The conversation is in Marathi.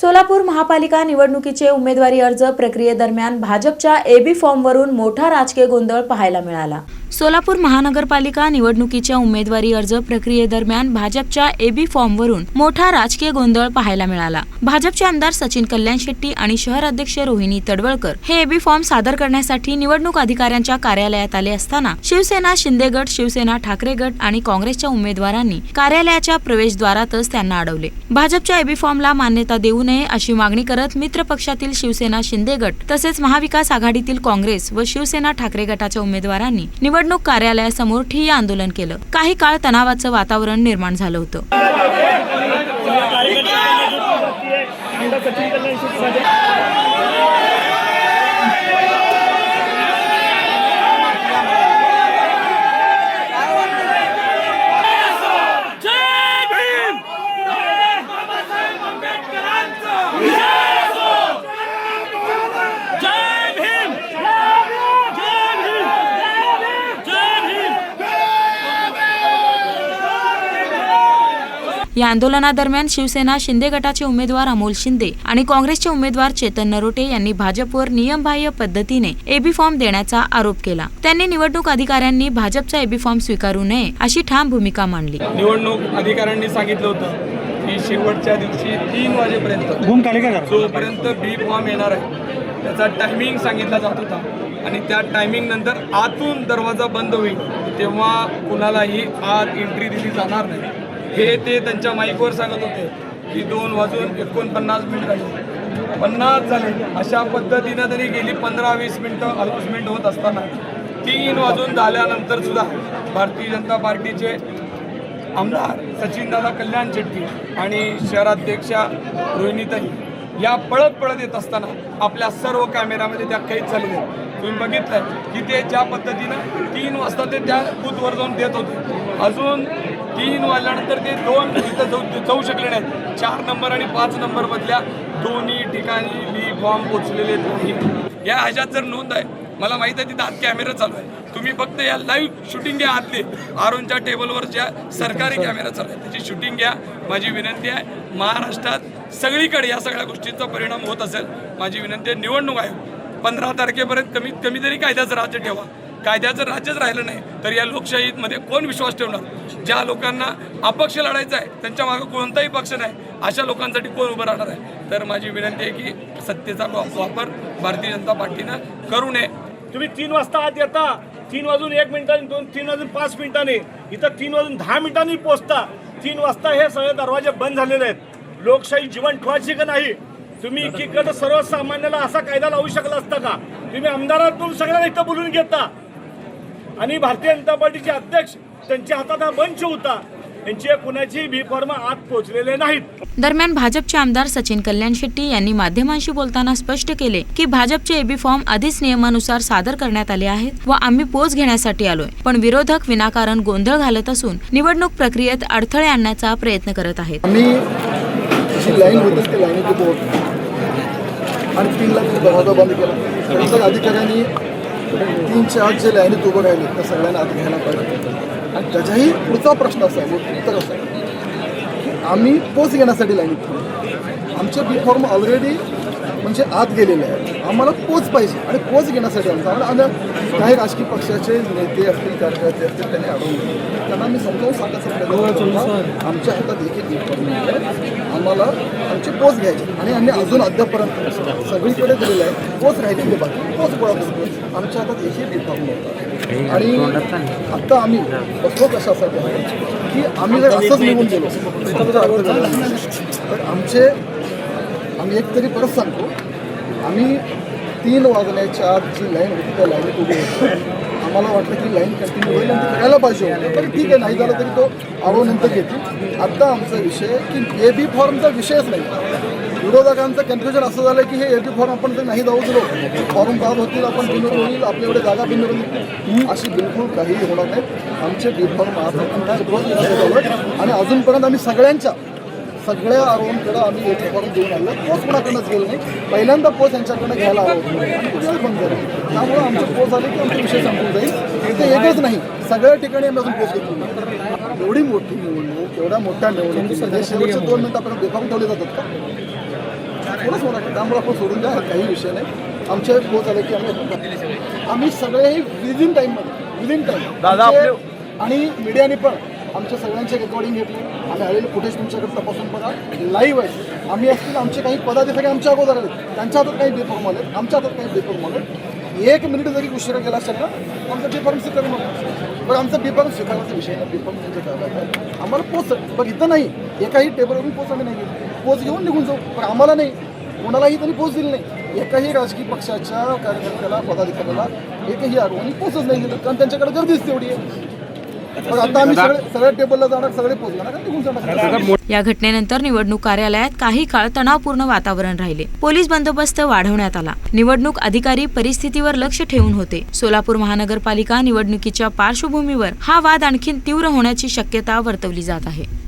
सोलापूर महापालिका निवडणुकीचे उमेदवारी अर्ज प्रक्रियेदरम्यान भाजपच्या एबी फॉर्मवरून मोठा राजकीय गोंधळ पाहायला मिळाला. सोलापूर महानगरपालिका निवडणुकीच्या उमेदवारी अर्ज प्रक्रियेदरम्यान भाजपच्या एबी फॉर्मवरून मोठा राजकीय गोंधळ पाहायला मिळाला. भाजपचे आमदार सचिन कल्याण शेट्टी आणि शहर अध्यक्ष रोहिणी तडवळकर हे एबी फॉर्म सादर करण्यासाठी निवडणूक अधिकाऱ्यांच्या कार्यालयात आले असताना शिवसेना शिंदे गट शिवसेना ठाकरे गट आणि काँग्रेसच्या उमेदवारांनी कार्यालयाच्या प्रवेशद्वारातच त्यांना अडवले. भाजपच्या एबी फॉर्मला मान्यता देऊ नये अशी मागणी करत मित्र पक्षातील शिवसेना शिंदे गट तसेच महाविकास आघाडीतील काँग्रेस व शिवसेना ठाकरे गटाच्या उमेदवारांनी निवडणूक कार्यालयासमोर ठिय्या आंदोलन केलं. काही काळ तणावाचं वातावरण निर्माण झालं होतं जय भीम बाबासाहेब आंबेडकरांचं जय भीम जय भीम जय भीम या आंदोलनादरम्यान शिवसेना शिंदे गटाचे उमेदवार अमोल शिंदे आणि काँग्रेसचे उमेदवार चेतन नरोटे यांनी भाजपवर नियमबाह्य पद्धतीने एबी फॉर्म देण्याचा आरोप केला. त्यांनी निवडणूक अधिकाऱ्यांनी भाजपचा एबी फॉर्म स्वीकारू नये अशी ठाम भूमिका मांडली. निवडणूक अधिकाऱ्यांनी सांगितलं होतं की शेवटच्या दिवशी तीन वाजेपर्यंत जोपर्यंत बी फॉर्म येणार आहे त्याचा टायमिंग सांगितला जात होता. आणि त्या टायमिंग नंतर आतून दरवाजा बंद होईल तेव्हा कुणालाही आत एंट्री दिली जाणार नाही. हे ते त्यांच्या माईकवर सांगत होते की दोन वाजून एकोणपन्नास मिनिट झाले. पन्नास झाले. अशा पद्धतीनं तरी गेली पंधरा वीस मिनटं अल्पसमेंट होत असताना. तीन वाजून झाल्यानंतर सुद्धा भारतीय जनता पार्टीचे आमदार सचिनदादा कल्याण शेट्टी आणि शहराध्यक्षा रोहिणीताई या पळत पळत येत असताना आपल्या सर्व कॅमेऱ्यामध्ये त्या कैद झालेल्या आहेत. तुम्ही बघितलंय की ते ज्या पद्धतीनं तीन वाजता ते त्या बूथवर जाऊन देत होते. अजून तीन वाजल्यानंतर ते दोन तिथं जाऊ जाऊ शकले नाहीत. चार नंबर आणि पाच नंबर मधल्या दोन्ही ठिकाणी बी फॉर्म पोचलेले नाही. या ह्याच्यात जर नोंद आहे मला माहीत आहे तिथं आत कॅमेरा चालू आहे. तुम्ही फक्त या लाईव्ह शूटिंग घ्या आतले. आरोनच्या टेबलवर ज्या सरकारी कॅमेरा चालू आहे त्याची शूटिंग घ्या. माझी विनंती आहे महाराष्ट्रात सगळीकडे या सगळ्या गोष्टींचा परिणाम होत असेल. माझी विनंती आहे निवडणूक आयोग पंधरा तारखेपर्यंत कमीत कमी तरी कायद्याचं राज्य ठेवा. कायद्याचं राज्यच राहिलं नाही तर या लोकशाहीमध्ये कोण विश्वास ठेवणार? ज्या लोकांना अपक्ष लढायचा आहे त्यांच्या मागं कोणताही पक्ष नाही अशा लोकांसाठी कोण उभं राहणार आहे? तर माझी विनंती आहे की सत्तेचा वापर भारतीय जनता पार्टीनं करू नये. तुम्ही तीन वाजता आत येता तीन वाजून एक मिनिटांनी दोन तीन वाजून पाच मिनिटांनी इथं तीन वाजून दहा मिनिटांनी पोचता. तीन वाजता हे सगळे दरवाजे बंद झालेले आहेत. लोकशाही जीवन ठेवायची का नाही? तुम्ही एकीकडे सर्वसामान्याला असा कायदा लावू शकला असता का? तुम्ही आमदारातून सगळ्यांना इथं बोलून घेता. आणि भारतीय जनता पार्टीचे अध्यक्ष त्यांच्या हातात हा मंच होता. यांचे कुणाची बी फॉर्म आत पोहोचलेले नाहीत. दरम्यान भाजपचे आमदार सचिन कल्याण शेट्टी यांनी माध्यमांशी बोलताना स्पष्ट केले की भाजपचे एबी फॉर्म आधीच नियमानुसार सादर करण्यात आले आहेत व आम्ही पोच घेण्यासाठी आलोय. पण विरोधक विनाकारण गोंधळ घालत असून निवडणूक प्रक्रियेत अडथळे आणण्याचा प्रयत्न करत आहेत. आणि अधिकाऱ्यांनी तीन चार जे लाईनीत उभं राहिले त्या सगळ्यांना आत घ्यायला पाहिजे आणि त्याच्याही पुढचा प्रश्न असा आहे उत्तर असं आहे की आम्ही पोच घेण्यासाठी लाईनीत थांबलो. आमचे बी फॉर्म ऑलरेडी म्हणजे आत गेलेले आहेत. आम्हाला पोच पाहिजे आणि पोच घेण्यासाठी आमचा आम्हाला काही राजकीय पक्षाचे नेते असतील कार्यकर्ते असतील त्यांनी अडवून त्यांना आम्ही समजावून सांगायचा प्रयत्न करतो आमच्या हातात एक एक बी आहे. आम्हाला आमची पोच घ्यायची आणि आम्ही अजून अद्यापर्यंत सगळीकडे दिलेलं आहे. पोच राहिलेली बाकी. पोच गोळा करतो आमच्या हातात एकही बी फॉर्म आणि आता आम्ही बसलो कशासाठी? आहे की आम्ही जर असंच निघून गेलो तर तर आमचे आम्ही एक तरी परत सांगतो. आम्ही तीन वाजण्याच्या आत जी लाईन होती त्या लाईनीत उभी होती आम्हाला वाटलं की लाईन कंटिन्यू होईल आणि करायला पाहिजे होतं. तरी ठीक आहे नाही झालं तरी तो आरो नंतर घेतील. आत्ता आमचा विषय की ए बी फॉर्मचा विषयच नाही. विरोधकांचं कन्फ्युजन असं झालं की हे ए बी फॉर्म आपण जर नाही जाऊ दिलो. फॉर्म बाद होतील आपण बिनर होईल आपल्या एवढे जागा बिनर होईल अशी बिलकुल काहीही होणार नाही. आमचे बी फॉर्म आज आणि अजूनपर्यंत आम्ही सगळ्यांच्या सगळ्या आरोग्यांकडे आम्ही फॉर्म देऊन आलो पोच कोणाकडनंच गेलो नाही. पहिल्यांदा पोच यांच्याकडनं घ्यायला हवं आणि पुढे बंद झालं त्यामुळे आमचं पोच आले की आमचा विषय संपून जाईल. ते एकच नाही. सगळ्या ठिकाणी आम्ही अजून पोच घेतली. एवढी मोठी निवडणूक एवढ्या मोठ्या निवडणुकीमध्ये शेवटचे दोन मिनिट आपण बेफाम ठेवले जातात का? थोडंच मला त्यामुळे आपण सोडून द्या. काही विषय नाही. आमच्या पोच आले की आम्ही आम्ही सगळेही विदिन टाईममध्ये विदिन टाईम दादा, आपले- आणि मीडियाने पण आमच्या सगळ्यांचे रेकॉर्डिंग घेतली. आम्ही आलेले फुटेज तुमच्याकडे तपासून बघा. लाईव्ह आहे. आम्ही असतील आमचे काही पदाधिकारी आमच्या अगोदर आले त्यांच्या हातात काही बेफॉर्म आले आमच्या हातात काही बेफॉर्म आले एक मिनिट जरी उशिरा गेला असेल ना आमचा बेफॉर्म स्वीकारू नका पण आमचा बेफॉर्म स्वीकारण्याचा विषय नाही. बेफॉर्म तुमच्या ताब्यात आम्हाला पोच पण इथं नाही. एकाही टेबलवरून पोच आम्ही नाही पोच घेऊन निघून जाऊ. पण आम्हाला नाही. कोणालाही त्यांनी पोच दिली नाही. एकाही राजकीय पक्षाच्या कार्यकर्त्याला पदाधिकाऱ्याला एकही आरोग्याने पोचच नाही दिलं. कारण त्यांच्याकडे गर्दीच तेवढी आहे. या घटनेनंतर निवडणूक कार्यालयात काही काळ तणावपूर्ण वातावरण राहिले. पोलीस बंदोबस्त वाढवण्यात आला. निवडणूक अधिकारी परिस्थितीवर लक्ष ठेवून होते. सोलापूर महानगरपालिका निवडणुकीच्या पार्श्वभूमीवर हा वाद आणखी तीव्र होण्याची शक्यता वर्तवली जात आहे.